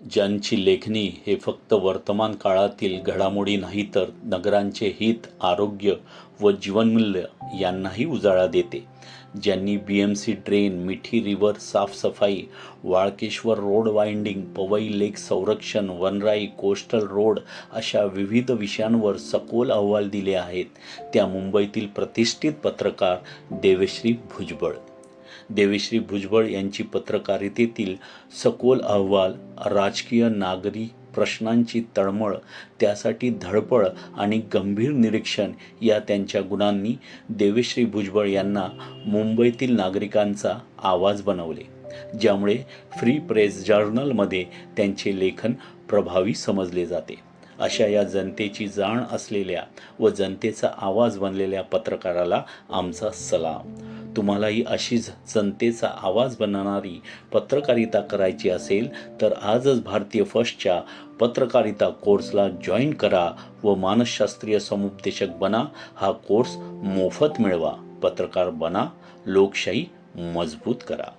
ज्यांची लेखणी हे फक्त वर्तमान काळातील घडामोडी नाही तर नगरांचे हित आरोग्य व जीवनमूल्य यांनाही उजाळा देते. ज्यांनी B M C drain Mithi river साफसफाई Walkeshwar road winding Powai lake संरक्षण वनराई कोस्टल रोड अशा विविध विषयांवर सखोल अहवाल दिले आहेत. त्या मुंबईतील प्रतिष्ठित पत्रकार देवश्री भुजबळ. देवीश्री भुजबळ यांची पत्रकारितेतील सखोल अहवाल राजकीय नागरी प्रश्नांची तळमळ त्यासाठी धडपड आणि गंभीर निरीक्षण या त्यांच्या गुणांनी देवीश्री भुजबळ यांना मुंबईतील नागरिकांचा आवाज बनवले ज्यामुळे फ्री प्रेस जर्नलमध्ये त्यांचे लेखन प्रभावी समजले जाते. अशा या जनतेची जाण असलेल्या व जनतेचा आवाज बनलेल्या पत्रकाराला आमचा सलाम. तुम्हालाही अशीच जनतेचा आवाज बनणारी पत्रकारिता करायची असेल तर आजच भारतीय फर्स्टच्या पत्रकारिता कोर्सला जॉईन करा व मानसशास्त्रीय समुपदेशक बना. हा कोर्स मोफत मिळवा. पत्रकार बना. लोकशाही मजबूत करा.